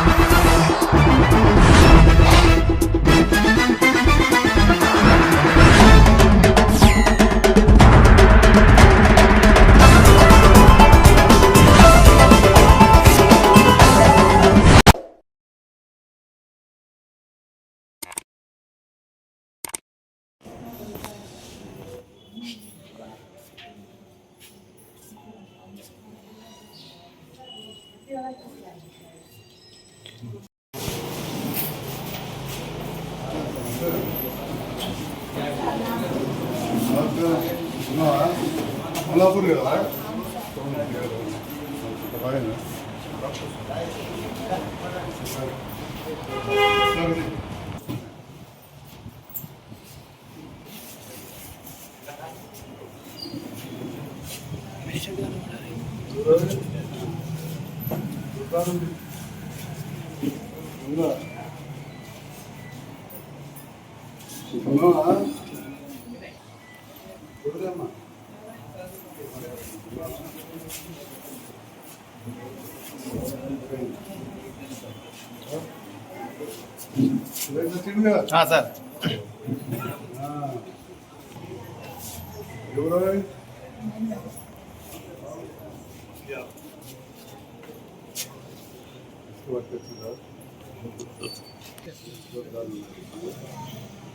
Música Amalapur కదా బాగా sir.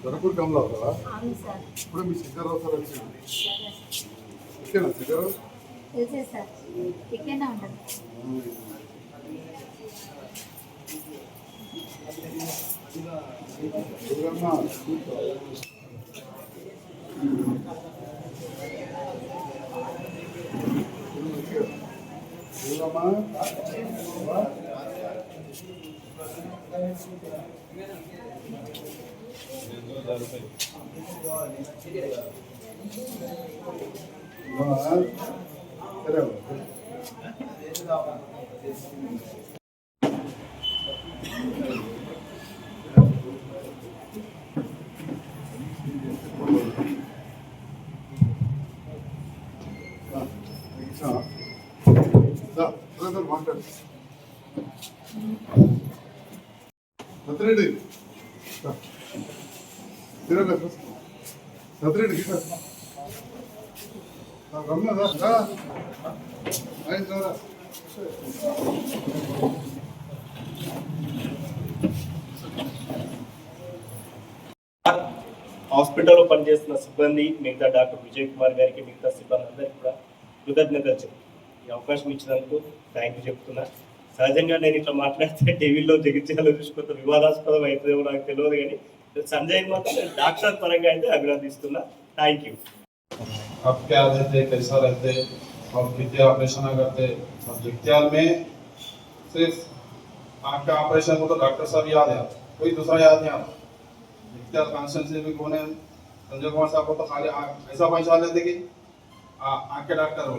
దొరకూరు అవును సార్. ఇప్పుడు మీ శంకర్రావు సార్ వచ్చింది ఓకేనా శంకర్రావు? తెలిసే సార్ సత్రేడు సత్రేడు రమ్మదా హాస్పిటల్లో పనిచేస్తున్న సిబ్బంది మిగతా డాక్టర్ విజయ్ కుమార్ గారికి మిగతా సిబ్బంది అందరికీ కూడా కృతజ్ఞతలు చెప్తాను ఈ అవకాశం ఇచ్చినందుకు థ్యాంక్ యూ చెప్తున్నా. సహజంగా నేను ఇట్లా మాట్లాడితే టీవీలో జగిత్యాలు చూసుకుంటే వివాదాస్పదం అవుతుందేమో నాకు తెలియదు కానీ సంజయ్ మాత్రం నేను డాక్టర్ పరంగా అయితే అభినందిస్తున్నా థ్యాంక్ యూ आप क्या रहते कैसा रहते और कितने ऑपरेशन करते और जगत्याल में सिर्फ आँख का ऑपरेशन को तो डॉक्टर साहब याद है कोई दूसरा याद नहीं आता जगत्याल कॉन्स्टेंसी में कौन है संजय कुमार साहब को तो खाली आँख ऐसा पहचान लेते कि आ- आँख के डॉक्टर हो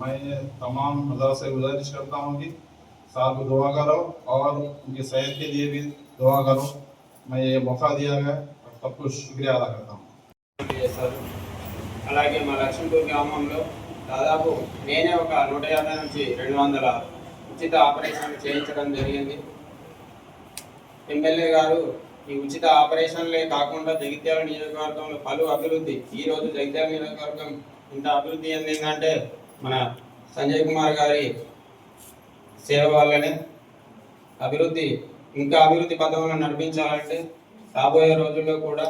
मैं तमाम हजरा से गुजारिश करता हूँ कि साहब को दुआ करो और उनकी सेहत के लिए भी दुआ करो मैं ये मौका दिया गया और सबको शुक्रिया अदा करता हूँ చేశారు అలాగే మా లక్ష్మీపూర్ గ్రామంలో దాదాపు నేనే ఒక నూట యాభై నుంచి రెండు వందల ఉచిత ఆపరేషన్లు చేయించడం జరిగింది ఎమ్మెల్యే గారు ఈ ఉచిత ఆపరేషన్లే కాకుండా జగిత్యాల నియోజకవర్గంలో పలు అభివృద్ధి ఈ రోజు జగిత్యాల నియోజకవర్గం ఇంత అభివృద్ధి చెందిందంటే మన సంజయ్ కుమార్ గారి సేవ వల్లనే అభివృద్ధి ఇంకా అభివృద్ధి పథకంలో నడిపించాలంటే రాబోయే రోజుల్లో కూడా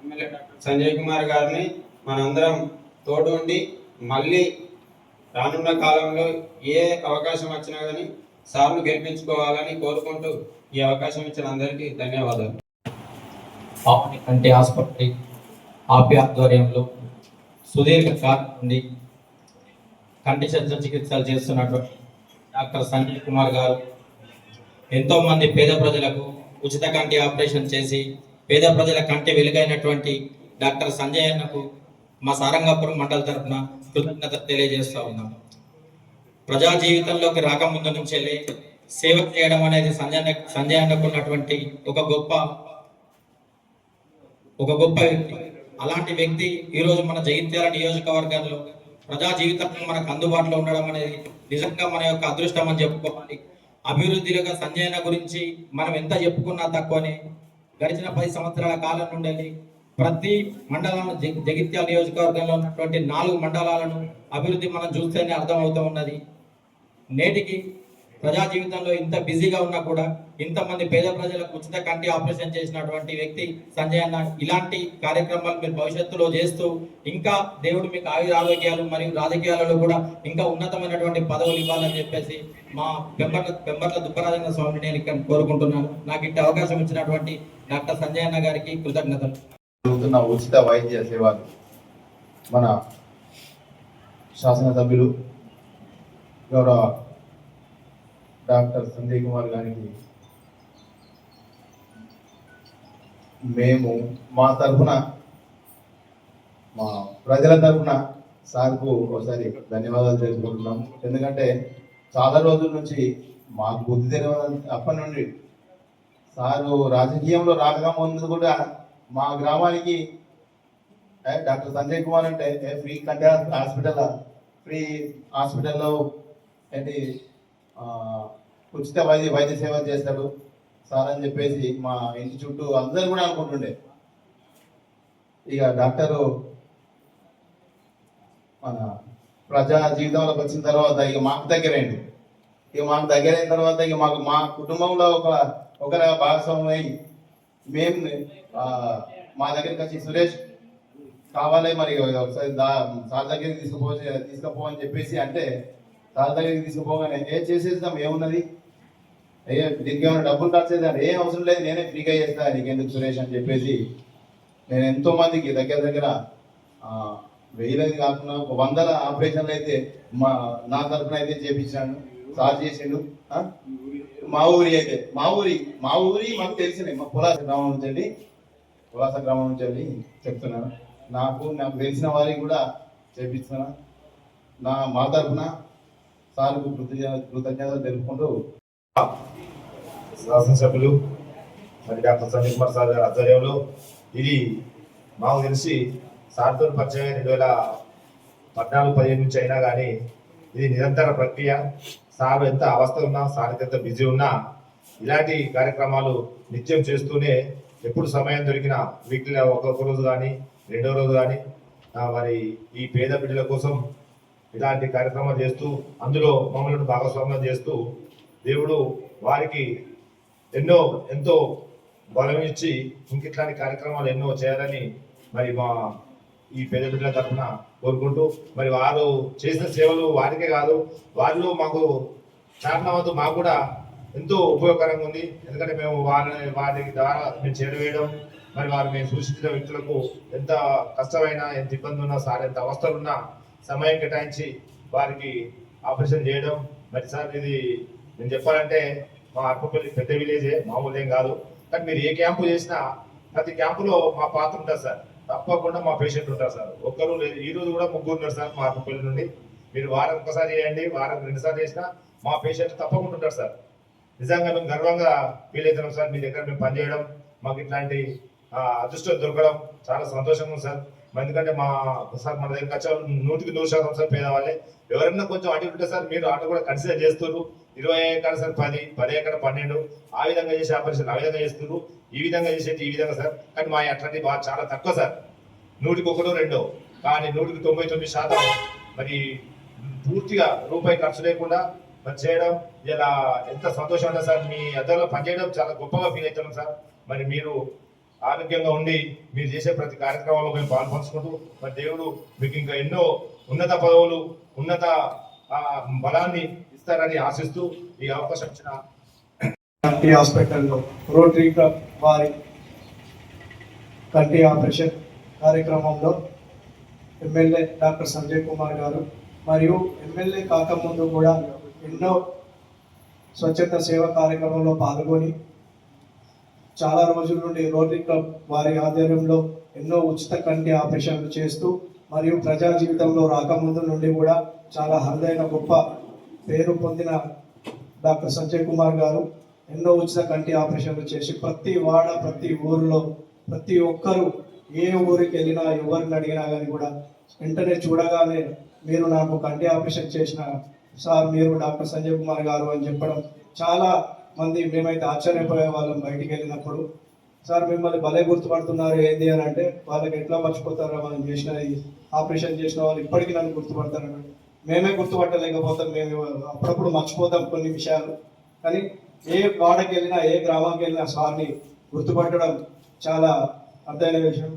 ఎమ్మెల్యే డాక్టర్ సంజయ్ కుమార్ గారిని మనందరం తోడు ఉండి మళ్ళీ రానున్న కాలంలో ఏ అవకాశం వచ్చినా కానీ సార్ను గెలిపించుకోవాలని కోరుకుంటూ ఈ అవకాశం ఇచ్చిన అందరికీ ధన్యవాదాలు. పాపని కంటి ఆసుపత్రి ఆపి ఆధ్వర్యంలో సుదీర్ఘ కాలం నుండి కంటి శస్త్రచికిత్సలు చేస్తున్నటువంటి డాక్టర్ సంజయ్ కుమార్ గారు ఎంతో మంది పేద ప్రజలకు ఉచిత కంటి ఆపరేషన్ చేసి పేద ప్రజల కంటి వెలుగైనటువంటి డాక్టర్ సంజయ్ అన్నకు మా సారంగాపురం మండల తరపున కృతజ్ఞత తెలియజేస్తూ ఉన్నాం. ప్రజా జీవితంలోకి రాకముందు నుంచి వెళ్ళి సేవ చేయడం అనేది సంజయ్ సంజయ్ అన్నకున్నటువంటి ఒక గొప్ప ఒక గొప్ప వ్యక్తి. అలాంటి వ్యక్తి ఈరోజు మన జగిత్యాల నియోజకవర్గంలో ప్రజా జీవితంలో మనకు అందుబాటులో ఉండడం అనేది నిజంగా మన యొక్క అదృష్టం అని చెప్పుకోవాలి. అభివృద్ధిలో సంజయన గురించి మనం ఎంత చెప్పుకున్నా తక్కువనే. గడిచిన పది సంవత్సరాల కాలం నుండి ప్రతి మండలం జగిత్యాల నియోజకవర్గంలో ఉన్నటువంటి నాలుగు మండలాలను అభివృద్ధి మనం చూస్తేనే అర్థమవుతూ ఉన్నది. నేటికి ప్రజా జీవితంలో ఇంత బిజీగా ఉన్నా కూడా ఇంతమంది పేద ప్రజలకు ఉచిత కంటి ఆపరేషన్ చేసినటువంటి వ్యక్తి సంజయ్ అన్న ఇలాంటి కార్యక్రమాలు మీరు భవిష్యత్తులో చేస్తూ ఇంకా దేవుడు మీకు ఆయుర ఆరోగ్యాలు మరియు రాజకీయాలలో కూడా ఇంకా ఉన్నతమైనటువంటి పదవులు ఇవ్వాలని చెప్పేసి మా పెంబర్ల పెంబర్ల దుబ్బరాజన్న స్వామిని నేను ఇక్కడ కోరుకుంటున్నాను. నాకు ఇంటి అవకాశం ఇచ్చినటువంటి డాక్టర్ సంజయ్ అన్న గారికి కృతజ్ఞతలు. ఉచిత వైద్య సేవలు మన శాసనసభ్యులు గౌరవ డాక్టర్ సంజయ్ కుమార్ గారికి మేము మా తరఫున మా ప్రజల తరఫున సార్కు ఒకసారి ధన్యవాదాలు తెలుసుకుంటున్నాం ఎందుకంటే చాలా రోజుల నుంచి మాకు బుద్ధి తెలియదు. అప్పటి నుండి సారు రాజకీయంలో రాకముందు కూడా మా గ్రామానికి డాక్టర్ సంజయ్ కుమార్ అంటే ఫ్రీ కంటే హాస్పిటల్ ఫ్రీ హాస్పిటల్లో ఏంటి ఉచిత వైద్య వైద్య సేవ చేస్తాడు. సార్ అని చెప్పేసి మా ఇంటి చుట్టూ అందరు కూడా అనుకుంటుండే. ఇక డాక్టరు మన ప్రజా జీవితంలోకి వచ్చిన తర్వాత ఇక మాకు దగ్గరైంది ఇక మాకు దగ్గరైన తర్వాత ఇక మాకు మా కుటుంబంలో ఒక ఒకరి భాగస్వామ్యం మేము మా దగ్గరికి వచ్చి సురేష్ కావాలి మరి ఒకసారి దా సార్ దగ్గరికి తీసుకుపో తీసుకుపో అని చెప్పేసి అంటే సార్ దగ్గరికి తీసుకుపోగానే ఏ చేసేద్దాం? ఏమున్నది? ఏ దీనికి ఏమైనా డబ్బులు ఖర్చేదాన్ని ఏం అవసరం లేదు నేనే ఫ్రీగా చేస్తా. నీకెందుకు సురేష్? అని చెప్పేసి నేను ఎంతో మందికి దగ్గర దగ్గర ఆ, వెయ్యిలది కాకుండా ఒక వందల ఆపరేషన్లు అయితే మా నా తరఫున అయితే చేపించాను సార్ చేసిండు. మా ఊరి అయితే మా ఊరి మా ఊరి మాకు తెలిసిన మా పులాస గ్రామం నుంచి వెళ్ళి పులాస గ్రామం నుంచి వెళ్ళి చెప్తున్నాను నాకు నాకు తెలిసిన వారికి కూడా చేపిస్తున్నాను నా మా తరఫున సార్కు కృతజ్ఞ కృతజ్ఞతలు తెలుపుకుంటూ శాసనసభ్యులు మరి డాక్టర్ సంజయ్ కుమార్ సార్ గారి ఆధ్వర్యంలో ఇది మాకు తెలిసి సార్తో పరిచయం రెండు వేల పద్నాలుగు పదిహేను నుంచి అయినా కానీ ఇది నిరంతర ప్రక్రియ. సార్ ఎంత అవస్థ ఉన్నా సార్ ఎంత బిజీ ఉన్నా ఇలాంటి కార్యక్రమాలు నిత్యం చేస్తూనే ఎప్పుడు సమయం దొరికినా వీక్లీ ఒక్కొక్క రోజు కానీ రెండో రోజు కానీ మరి ఈ పేద బిడ్డల కోసం ఇలాంటి కార్యక్రమాలు చేస్తూ అందులో మమ్మల్ని భాగస్వామ్యం చేస్తూ దేవుడు వారికి ఎన్నో ఎంతో బలం ఇచ్చి ఇంకిట్లాంటి కార్యక్రమాలు ఎన్నో చేయాలని మరి మా ఈ పేద బిడ్డల తరఫున కోరుకుంటూ మరి వారు చేసిన సేవలు వారికే కాదు వారిలో మాకు చారణవద్దు మాకు కూడా ఎంతో ఉపయోగకరంగా ఉంది. ఎందుకంటే మేము వారి వారి ద్వారా మేము చేరవేయడం మరి వారు మేము సూచించిన వ్యక్తులకు ఎంత కష్టమైనా ఎంత ఇబ్బంది ఉన్నా సార్ ఎంత అవస్థలున్నా సమయం కేటాయించి వారికి ఆపరేషన్ చేయడం. మరి సార్ ఇది నేను చెప్పాలంటే మా అక్కపల్లి పెద్ద విలేజే మామూలు ఏం కాదు. కానీ మీరు ఏ క్యాంపు చేసినా ప్రతి క్యాంపులో మా పాత్ర ఉంటుంది సార్. తప్పకుండా మా పేషెంట్ ఉంటారు సార్. ఒక్కరు లేదు ఈ రోజు కూడా ముగ్గురు ఉన్నారు సార్ మా అక్కపల్లి నుండి. మీరు వారం ఒకసారి చేయండి వారం రెండుసార్లు చేసినా మా పేషెంట్ తప్పకుండా ఉంటారు సార్. నిజంగా మేము గర్వంగా ఫీల్ అవుతున్నాం సార్. మీ దగ్గర మేము పనిచేయడం మాకు ఇట్లాంటి అదృష్టం దొరకడం చాలా సంతోషంగా ఉంది సార్. ఎందుకంటే మా సార్ మన దగ్గర వచ్చే నూటికి నూరు శాతం సార్ పేదవాళ్ళే. ఎవరైనా కొంచెం అటు ఉంటే సార్ మీరు ఆటో కూడా కన్సిడర్ చేస్తున్నారు ఇరవై ఎక్కడ సార్ పది పది ఎక్కడ పన్నెండు. ఆ విధంగా చేసే ఆపరేషన్ ఆ విధంగా చేస్తున్నారు ఈ విధంగా చేసేది ఈ విధంగా సార్. కానీ మా అట్లాంటి బాగా చాలా తక్కువ సార్. నూటికి ఒకటో రెండో. కానీ నూటికి తొంభై తొమ్మిది శాతం. మరి పూర్తిగా రూపాయి ఖర్చు లేకుండా మరి చేయడం ఇలా ఎంత సంతోషం ఉంది సార్ మీ అద్దరిలో పనిచేయడం చాలా గొప్పగా ఫీల్ అవుతున్నాం సార్. మరి మీరు ఆరోగ్యంగా ఉండి మీరు చేసే ప్రతి కార్యక్రమంలో మేము పాల్పంచుకుంటూ మరి దేవుడు మీకు ఇంకా ఎన్నో ఉన్నత పదవులు ఉన్నత బలాన్ని ఇస్తారని ఆశిస్తూ ఈ అవకాశం ఇచ్చిన కంటి హాస్పిటల్లో రోటరీ క్లబ్ వారి కంటి ఆపరేషన్ కార్యక్రమంలో ఎమ్మెల్యే డాక్టర్ సంజయ్ కుమార్ గారు మరియు ఎమ్మెల్యే కాకముందు కూడా ఎన్నో స్వచ్ఛత సేవ కార్యక్రమంలో పాల్గొని చాలా రోజుల నుండి రోటరీ క్లబ్ వారి ఆధ్వర్యంలో ఎన్నో ఉచిత కంటి ఆపరేషన్లు చేస్తూ మరియు ప్రజా జీవితంలో రాకముందు నుండి కూడా చాలా అరుదైన గొప్ప పేరు పొందిన డాక్టర్ సంజయ్ కుమార్ గారు ఎన్నో ఉచిత కంటి ఆపరేషన్లు చేసి ప్రతి వాడ ప్రతి ఊరిలో ప్రతి ఒక్కరూ ఏ ఊరికి వెళ్ళినా ఎవరిని అడిగినా కానీ కూడా వెంటనే చూడగానే మీరు నాకు కంటి ఆపరేషన్ చేసిన సార్ మీరు డాక్టర్ సంజయ్ కుమార్ గారు అని చెప్పడం చాలా మంది మేమైతే ఆశ్చర్యపోయే వాళ్ళం బయటికి వెళ్ళినప్పుడు. సార్ మిమ్మల్ని భలే గుర్తుపడుతున్నారు ఏంది అని అంటే వాళ్ళకి ఎట్లా మర్చిపోతారో మనం చేసిన ఆపరేషన్ చేసిన వాళ్ళు ఇప్పటికీ నన్ను గుర్తుపడతారు మేమే గుర్తుపట్టలేకపోతాం మేము అప్పుడప్పుడు మర్చిపోతాం కొన్ని విషయాలు. కానీ ఏ వాడకి వెళ్ళినా ఏ గ్రామానికి వెళ్ళినా సార్ని గుర్తుపట్టడం చాలా అర్థమైన విషయం.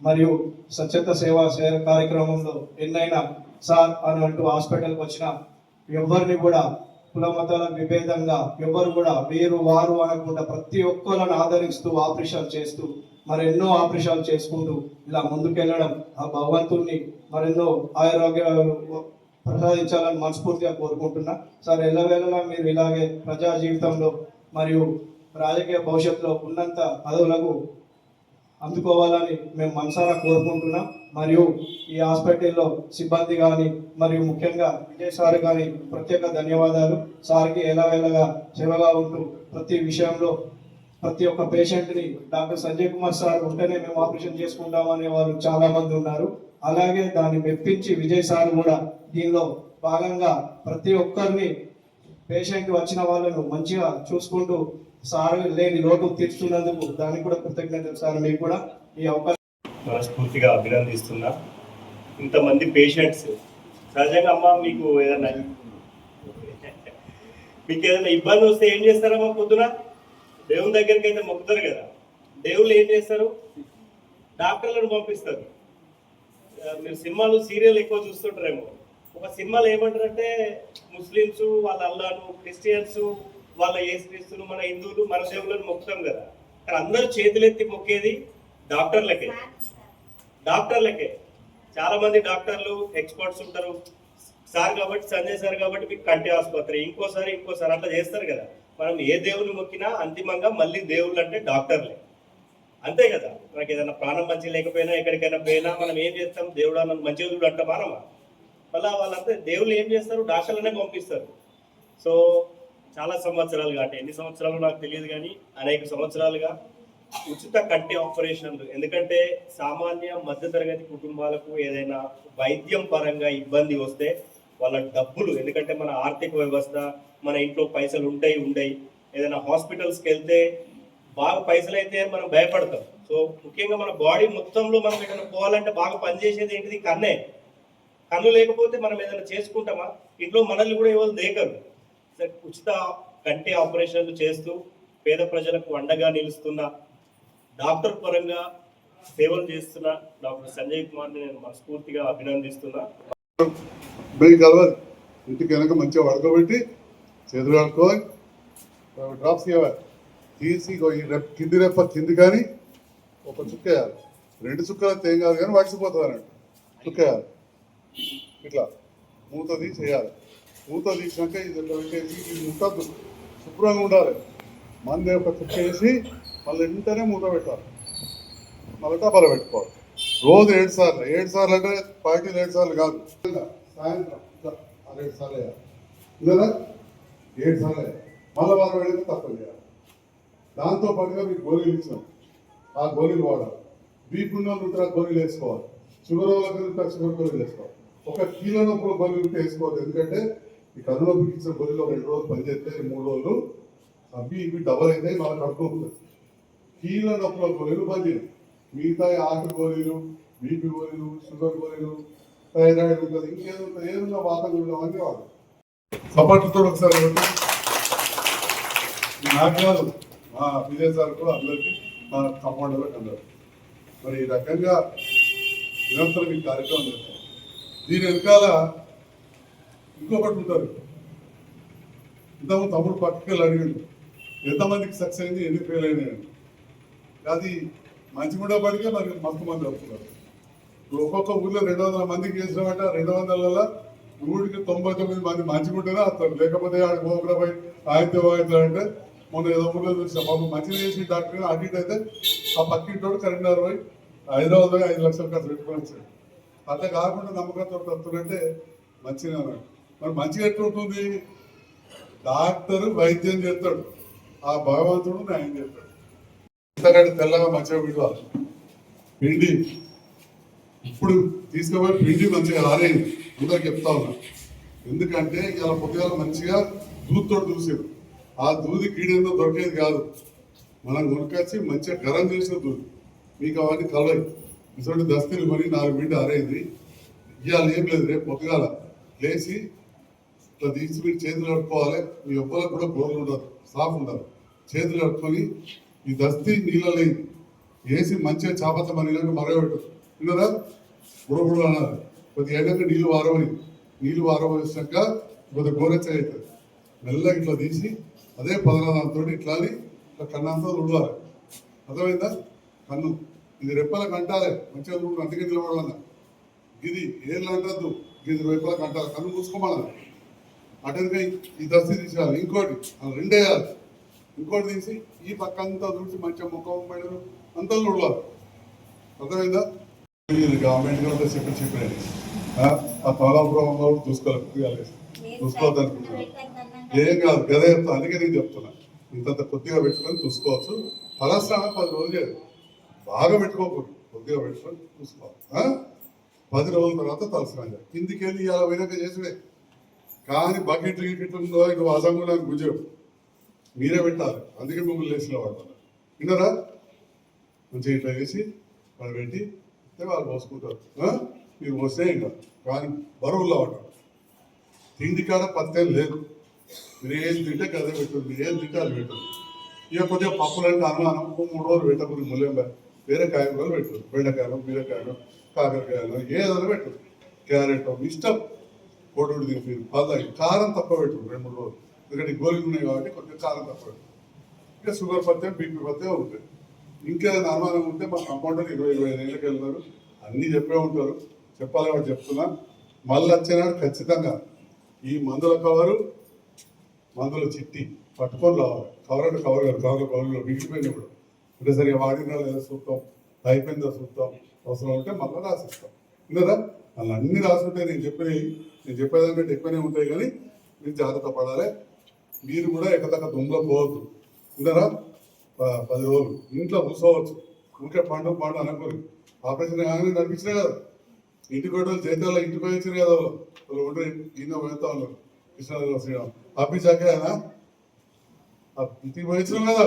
మరియు స్వచ్ఛత సేవా సేవ కార్యక్రమంలో ఎన్నైనా సార్ అని అంటూ హాస్పిటల్కి వచ్చిన ఎవరిని కూడా కుల మతాల విభేదంగా ఎవరు కూడా వేరు వారు అనకుండా ప్రతి ఒక్కరిని ఆదరిస్తూ ఆపరేషన్ చేస్తూ మరెన్నో ఆపరేషన్ చేసుకుంటూ ఇలా ముందుకెళ్ళడం ఆ భగవంతుణ్ణి మరెన్నో ఆరోగ్యాలు ప్రసాదించాలని మనస్ఫూర్తిగా కోరుకుంటున్నా. సార్ ఎల్లవేళలా మీరు ఇలాగే ప్రజా జీవితంలో మరియు రాజకీయ భవిష్యత్తులో ఉన్నంత పదవులకు అందుకోవాలని మేము మనసారా కోరుకుంటున్నాం. మరియు ఈ హాస్పిటల్లో సిబ్బంది కానీ మరియు ముఖ్యంగా విజయ్ సార్ కానీ ప్రత్యేక ధన్యవాదాలు. సార్కి ఎలా వెళ్ళగా సేవగా ఉంటూ ప్రతి విషయంలో ప్రతి ఒక్క పేషెంట్ని డాక్టర్ సంజయ్ కుమార్ సార్ ఉంటేనే మేము ఆపరేషన్ చేసుకుంటామనే వారు వాళ్ళు ఉన్నారు. అలాగే దాన్ని మెప్పించి విజయ్ సార్ కూడా దీనిలో భాగంగా ప్రతి ఒక్కరిని పేషెంట్ వచ్చిన వాళ్ళను మంచిగా చూసుకుంటూ సార్ లేని లోటు తీర్చున్నందుకు దానికి కూడా కృతజ్ఞతలు సార్. మీకు కూడా ఈ అవకాశం మనస్ఫూర్తిగా అభినందిస్తున్నా. ఇంతమంది పేషెంట్స్ సహజంగా అమ్మ మీకు ఏదైనా మీకు ఏదైనా ఇబ్బంది వస్తే ఏం చేస్తారమ్మా పొద్దున? దేవుని దగ్గరికి అయితే మొక్కుతారు కదా. దేవుళ్ళు ఏం చేస్తారు? డాక్టర్లను పంపిస్తారు. మీరు సినిమాలు సీరియల్ ఎక్కువ చూస్తుంటారేమో. ఒక సినిమాలు ఏమంటారంటే ముస్లిమ్స్ వాళ్ళ అల్లాను క్రిస్టియన్స్ వాళ్ళ ఏసుక్రీస్తులు మన హిందువులు మన దేవుళ్ళని మొక్కుతాం కదా. కానీ అందరూ చేతులెత్తి మొక్కేది డాక్టర్లకే. డాక్టర్లకే. చాలా మంది డాక్టర్లు ఎక్స్పర్ట్స్ ఉంటారు. సార్ కాబట్టి సంజయ్ సార్ కాబట్టి మీకు కంటి ఆసుపత్రి ఇంకోసారి ఇంకోసారి అట్లా చేస్తారు కదా. మనం ఏ దేవుని మొక్కినా అంతిమంగా మళ్ళీ దేవుళ్ళు అంటే డాక్టర్లే. అంతే కదా. మనకి ఏదైనా ప్రాణం మంచి లేకపోయినా ఎక్కడికైనా పోయినా మనం ఏం చేస్తాం? దేవుడు అన్న మంచిగా చూడు అంటాం మళ్ళీ వాళ్ళంతా దేవుళ్ళు ఏం చేస్తారు? డాక్టర్లనే పంపిస్తారు. సో చాలా సంవత్సరాలుగా అంటే ఎన్ని సంవత్సరాలు నాకు తెలియదు కానీ అనేక సంవత్సరాలుగా ఉచిత కంటి ఆపరేషన్లు. ఎందుకంటే సామాన్య మధ్యతరగతి కుటుంబాలకు ఏదైనా వైద్యం పరంగా ఇబ్బంది వస్తే వాళ్ళ డబ్బులు ఎందుకంటే మన ఆర్థిక వ్యవస్థ మన ఇంట్లో పైసలు ఉంటాయి ఉండయి. ఏదైనా హాస్పిటల్స్కి వెళ్తే బాగా పైసలు అయితే మనం భయపడతాం. సో ముఖ్యంగా మన బాడీ మొత్తంలో మనం ఏదైనా పోవాలంటే బాగా పనిచేసేది ఏంటిది? కన్నే. కన్ను లేకపోతే మనం ఏదైనా చేసుకుంటామా? ఇంట్లో మనల్ని కూడా ఎవరు దేకరు ఉచిత కంటి ఆపరేషన్లు చేస్తూ పేద ప్రజలకు అండగా నిలుస్తున్న డాక్టర్ పరంగా సేవలు చేస్తున్న డాక్టర్ సంజయ్ కుమార్ని నేను మనస్ఫూర్తిగా అభినందిస్తున్నా. ఇంటికి వెనక మంచిగా పడుకోబెట్టి చేతులు కడుక్కోవాలి డ్రాప్స్ ఇవ్వాలి తీసి కింది రెప్ప కింది కానీ ఒక చుక్క వేయాలి. రెండు చుక్కలు తేం ఏం కాదు కానీ వాడిసిపోతుంది అన్నట్టు. చుక్క వేయాలి. ఇట్లా. మూత తీసి వేయాలి. మూత తీసినాక ఇది ఇట్లా ఇది ముట్టద్దు. శుభ్రంగా ఉండాలి. మంది ఒక చుక్క వేసి మళ్ళీ వెంటనే మూత పెట్టాలి. మళ్ళీ డబ్బాలో పెట్టుకోవాలి. రోజు ఏడు సార్లు. ఏడు సార్లు అంటే పార్టీలు ఏడు సార్లు కాదు. సాయంత్రం ఏడు సార్లు వేయాలి. లేదా ఏడు సార్లు వేయాలి. మళ్ళీ వారం వేడితే తప్పదు చేయాలి దాంతో పాటుగా మీకు గోళీలు ఇచ్చినాం ఆ గోళీలు వాడాలి. బీపీ ఉన్న వాళ్ళు గోళీలు వేసుకోవాలి. షుగర్ వాళ్ళకి షుగర్ గోళీలు వేసుకోవాలి. ఒక కిలో నొప్పుల గోళీలు వేసుకోవాలి ఎందుకంటే ఈ కథలో బిగించిన ఇచ్చిన రెండు రోజులు పనిచేస్తే మూడు రోజులు అవి ఇవి డబల్ అయితే మనకు కడుపుతుంది కీళ్ళ నొప్పుల గోళీలు బంద్ చేయండి మిగతా ఆకు గోళీలు బీపీ గోళీలు షుగర్ గోళీలు థైరాయిడ్ ఉంటుంది ఇంకేదో ఉంటుంది ఏదన్నా వాత గోళీలు అవన్నీ వాడు సపోర్ట్తో ఒకసారి కొట్టి. నాకు కాదు మా విజయ్ సార్ కూడా అందరికీ మా కంపౌండర్లకు అందరు మరి ఈ రకంగా నిరంతరం ఈ కార్యక్రమం చేస్తాం దీని వెనకాల ఇంకొకటి ఉంటుంది ఇంతకుముందు తమ్ముడు పక్కకి అడిగాడు ఎంతమందికి సక్సెస్ అయింది ఎన్ని ఫెయిల్ అయినాయి? అది మంచిగుండ పడితే మరి మస్తు మంది వస్తున్నారు ఒక్కొక్క ఊర్లో రెండు వందల మందికి చేసినామంటే రెండు వందల నూటికి తొంభై తొమ్మిది మంది మంచిగుంటేనే వస్తారు లేకపోతే ఆడ గోపుర పోయి ఆయితే అంటే మొన్న ఏదో ఊర్లో చూసిన బాబు మంచిగా చేసి డాక్టర్ అటు ఇటు అయితే ఆ పక్కింటోడు కరీంనగర్ పోయి హైదరాబాద్ ఐదు లక్షలు ఖర్చు పెట్టుకొని వచ్చాడు. అట్లా కాకుండా నమ్మకంతో వస్తున్నంటే మంచిగా ఉన్నాడు మరి మంచిగా ఎట్లా ఉంటుంది? డాక్టర్ వైద్యం చేస్తాడు. ఆ భగవంతుడు న్యాయం చేస్తాడు. ఇంతకంటే తెల్లగా మంచిగా విడవాలి పిండి. ఇప్పుడు తీసుకుపోయి పిండి మంచిగా రాలేదు అందరికి చెప్తా ఉన్నా. ఎందుకంటే ఇలా పొద్దుగాల మంచిగా దూదితో చూసారు ఆ దూది కీడేందో దొరికేది కాదు. మనం కొనుకొచ్చి మంచిగా గరం చేసిన దూది. మీకు అవన్నీ కలవయి ఇటువంటి దస్తీలు కొని నాలుగు మిండి అరేంది ఇవాళ ఏం లేదు రేపు పొద్దుగాల లేచి తీసి మీరు చేతులు కట్టుకోవాలి మీ ఒక్కలకు కూడా గోర్లు ఉండదు సాఫ్ ఉండదు. చేతులు కట్టుకొని ఈ దస్తీ నీళ్ళలో వేసి మంచిగా చాపత మన నీళ్ళకి మరగబెట్టు. విన్నరా బుడబుడు అన్నారు. కొద్ది ఎండక నీళ్ళు వారవని నీళ్ళు వారవేసాక కొద్దిగా గోరెచ్చ అవుతుంది. మెల్లగా ఇట్లా తీసి అదే పదనాదంతో ఇట్లా అని ఇట్లా కన్నంతా రుడవాలి అర్థమైందా? కన్ను. ఇది రెప్పలకు కంటాలే. మంచిగా చూడు అందుకే నిలబడాలన్నా. ఇది ఏళ్ళు అంటద్దు. ఇది రెప్పలకు కంటాలి. కన్ను మూసుకోమన్నా అటెందుగా ఈ దస్తీ తీసేయాలి. ఇంకోటి రెండే వేయాలి ఇంకోటి తీసి ఈ పక్క అంతా చూసి మంచిగా ముఖం మెడలు అంతా చూడాలి. అర్థమైందా? గవర్నమెంట్ కూడా చెప్పి చెప్పాడు ఆ పాలాపురం కూడా చూసుకోవాలి చూసుకోవద్దు అనుకుంటున్నాను ఏం కాదు గదే అందుకే నేను చెప్తున్నా. ఇంతంత కొద్దిగా పెట్టుకొని చూసుకోవచ్చు. తలస్నానం పది రోజులు బాగా పెట్టుకోకూడదు. కొద్దిగా పెట్టుకొని చూసుకోవాలి? పది రోజుల తర్వాత తలస్నానం చేయాలి. కిందికి వెళ్ళి ఇలా పోయినాక చేసుడే కానీ బకెట్ గికెట్ ఉందో ఇక నాకు గుజరు మీరే పెట్టాలి. అందుకే మిమ్మల్ని లేచిన వాడతాను విన్నారా? మంచిగా ఇట్లా వేసి వాళ్ళు పెట్టి వాళ్ళు పోసుకుంటారు మీరు పోస్తే ఇంకా. కానీ బరువుల్లో ఉంటారు తిండి కాడ పత్తేం లేదు. మీరు ఏం తింటే కదే పెట్టండి మీరు ఏం తింటే అది పెట్టండి ఇక కొద్దిగా పప్పులు అంటే అనుమానం. మూడు రోజులు పెట్టకూడదు ముల్లెంబ. వేరే కాయగూరలు పెట్టారు బెండకాయలు బీరకాయలు కాకరకాయలు ఏదైనా పెట్టు క్యారెట్ ఇష్టం. కోడుడు తిని పల్లాయి కారం తప్ప పెట్టు రెండు మూడు రోజులు. ఎందుకంటే గోళీలు ఉన్నాయి కాబట్టి కొంచెం కారం తప్ప పెట్టు ఇంకా షుగర్ పత్తే బీపీ పత్తే ఉంటాయి ఇంకేదైనా అనుమానం ఉంటే మా కంపౌండర్ ఇరవై ఇరవై ఐదు ఏళ్ళకి వెళ్తారు. అన్నీ చెప్పే ఉంటారు. చెప్పాలి వాడు చెప్తున్నా. మళ్ళీ వచ్చేనాడు ఖచ్చితంగా ఈ మందుల కవరు మందుల చిట్టి పట్టుకొని రావాలి. కవర్ అంటే కవర్ కాదు. కవర్ కవర్లో ఇప్పుడు అంటే సరిగా వాడినా లేదా చూస్తాం అయిపోయిందో చూస్తాం అవసరం ఉంటే మళ్ళీ రాసిస్తాం. కదా మళ్ళీ అన్ని రాసుంటే నేను చెప్పినవి నేను చెప్పేదానికంటే ఎక్కువనే ఉంటాయి కానీ మీరు జాగ్రత్త పడాలి. మీరు కూడా ఎక్కదక్క దుమ్లో పోవద్దు. ఇందరా? పది రోజులు. ఇంట్లో కూర్చోవచ్చు. ఊరికే పండు పండు అనుకోరు ఆపరేషన్ కానీ నడిపించినా కదా. ఇంటికి కూడా జైతాల్లో ఇంటికి పోయించారు కదా వాళ్ళు. ఉంటే ఈయన పోయేస్తా ఉన్నారు. కృష్ణారావు శ్రీరామ్. ఆపించాక ఇంటికి పోయించారు కదా.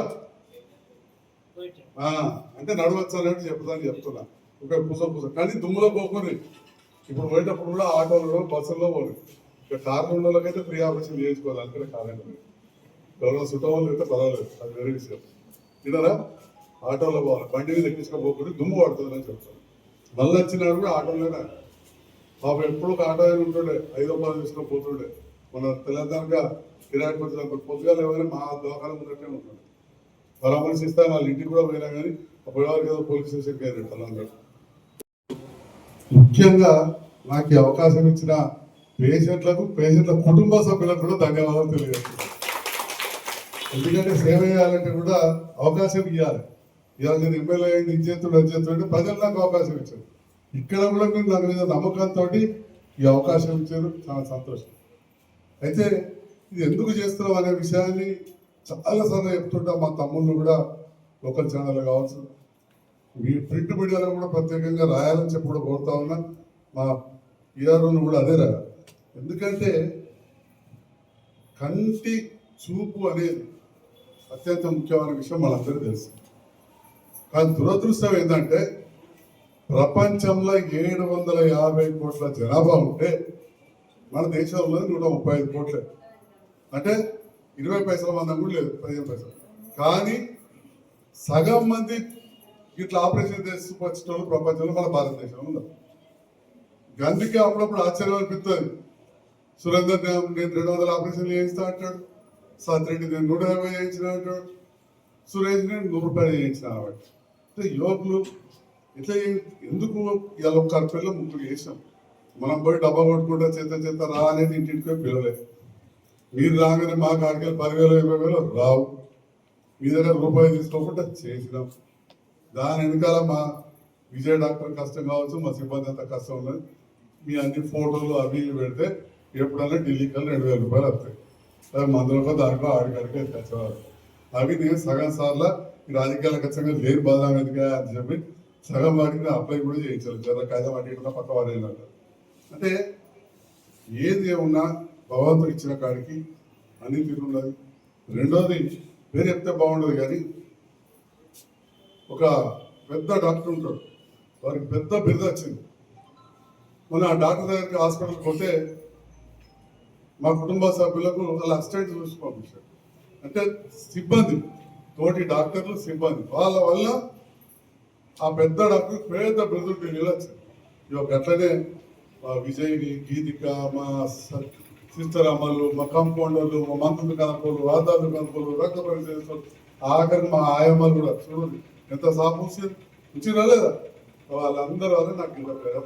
అంటే నడవచ్చు అన్నట్టు చెప్తాను చెప్తున్నా. ఒక పూస పూస. కానీ దుమ్ములో పోకుండా ఇప్పుడు పోయేటప్పుడు కూడా ఆటోలో బస్సుల్లో పోరు. ఇక కార్లు ఉన్న వాళ్ళకైతే ఫ్రీ ఆపరేషన్ చేయించుకోవాలి అందుకనే కాదండి ఎవరైనా చుట్టం అయితే పర్వాలేదు అది వేరే విషయం. ఇదరా ఆటోలో పోవాలి బండి మీద ఎక్కించుకోపోకుండా దుమ్ము పడుతుంది అని చెప్తాను మళ్ళీ వచ్చినాడు కూడా ఆటోలోనే. పాప ఎప్పుడు ఒక ఆటో అయినా ఉంటుండే ఐదో పది తీసుకొని పోతుండే. మన తెలంగాణగా కిరాయి పొద్దుగా పొద్దుగా లేవని మా దోకాలం ఉన్నట్టే ఉంటుండే పరామర్శిస్తే వాళ్ళ ఇంటికి కూడా పోయినా కానీ పోయేవారికి ఏదో పోలీస్ స్టేషన్కి వెళ్ళారు తెలంగాణ ముఖ్యంగా నాకు ఈ అవకాశం ఇచ్చిన పేషెంట్లకు పేషెంట్ల కుటుంబ సభ్యులకు కూడా ధన్యవాదాలు తెలియజేస్తున్నాను. ఎందుకంటే సేవ చేయాలంటే కూడా అవకాశం ఇవ్వాలి. ఇవాళ నేను ఎమ్మెల్యే అయింది ఇచ్చేస్తుడు వచ్చేస్తుడు అంటే ప్రజలు నాకు అవకాశం ఇచ్చారు. ఇక్కడ కూడా మీరు నా మీద నమ్మకంతో ఈ అవకాశం ఇచ్చారు. చాలా సంతోషం. అయితే ఇది ఎందుకు చేస్తున్నాం అనే విషయాన్ని చాలాసార్లు చెప్తుంటా మా తమ్ముళ్ళు కూడా లోకల్ ఛానల్ కావచ్చు. మీ ప్రింట్ మీడియాలో కూడా ప్రత్యేకంగా రాయాలని చెప్పి కూడా కోరుతా ఉన్నా. మా ఈఆర్ఓను కూడా అదే రా. ఎందుకంటే కంటి చూపు అనేది అత్యంత ముఖ్యమైన విషయం మనందరికీ తెలుసు. కానీ దురదృష్టం ఏంటంటే ప్రపంచంలో ఏడు వందల యాభై కోట్ల జనాభా ఉంటే మన దేశంలో నూట ముప్పై ఐదు కోట్లే. అంటే ఇరవై పైసల మందం కూడా లేదు పదిహేను పైసలు. కానీ సగం మంది ఇట్లా ఆపరేషన్ చేసుకొచ్చిన వాళ్ళు ప్రపంచంలో మన భారతదేశంలో ఉన్నారు. అందుకే అప్పుడప్పుడు ఆశ్చర్యం అనిపిస్తుంది. సురేందర్ నేను రెండు వందల ఆపరేషన్లు చేయిస్తా అంటాడు. సత్రెడ్డి నేను నూట యాభై చేయించిన అంటాడు. సురేష్ నేను నూరు రూపాయలు చేయించిన కాబట్టి అంటే యువకులు ఇట్లా ఎందుకు ఇలా ఒక పిల్లలు ముగ్గురు చేసాం మనం పోయి డబ్బా కొట్టుకుంటా చేత చేత రా అనేది ఇంటింటికి పోయి పిలవలేదు మీరు రాగానే మా కాడికి పదివేలు ఇరవై వేలు రావు. మీ దగ్గర రూపాయి తీసుకోకుండా చేసినాం. దాని వెనకాల మా విజయ్ డాక్టర్ కష్టం కావచ్చు మా సిబ్బంది అంతా కష్టం ఉన్నది. మీ అన్ని ఫోటోలు అవి ఇవి పెడితే ఎప్పుడైనా ఢిల్లీకి వెళ్ళి రెండు వేల రూపాయలు వస్తాయి. మందులకు దానికో ఆడికాడికి తెచ్చేవారు. అవి నేను సగం సార్లు ఈ రాజకీయాలకు ఖచ్చితంగా లేని బదనాం ఎందుకు అని చెప్పి సగం వాటికి నేను అప్లై కూడా చేయించాలి జర కాదా వాటి ఇట్లా పక్క వాడేనట్టు అంటే ఏది ఏమున్నా భగవంతుడు ఇచ్చిన కాడికి అన్ని తీరు ఉన్నది రెండోది పేరు చెప్తే బాగుండదు కానీ ఒక పెద్ద డాక్టర్ ఉంటాడు. వారికి పెద్ద బిరుద వచ్చింది. మొన్న ఆ డాక్టర్ దగ్గరికి హాస్పిటల్కి పోతే మా కుటుంబ సభ్యులకు వాళ్ళ అసిస్టెంట్ చూసి పంపించారు అంటే సిబ్బంది తోటి డాక్టర్లు సిబ్బంది. వాళ్ళ వల్ల ఆ పెద్ద డాక్టర్ పెద్ద బిరుదు నిలొచ్చింది ఇక అట్లనే మా విజయ్ని గీతిక మా సిస్టర్ అమ్మలు మా కంపౌండర్లు మా మంత్రులు కనుకోలు వాదాలు కనుకోలు రక్త పరీక్షలు ఆఖరికి మా ఆయమ్మలు కూడా చూడండి. ఎంత సాపు ఉంచి రాలేదా వాళ్ళందరూ అదే నాకు ఇంకా పేరు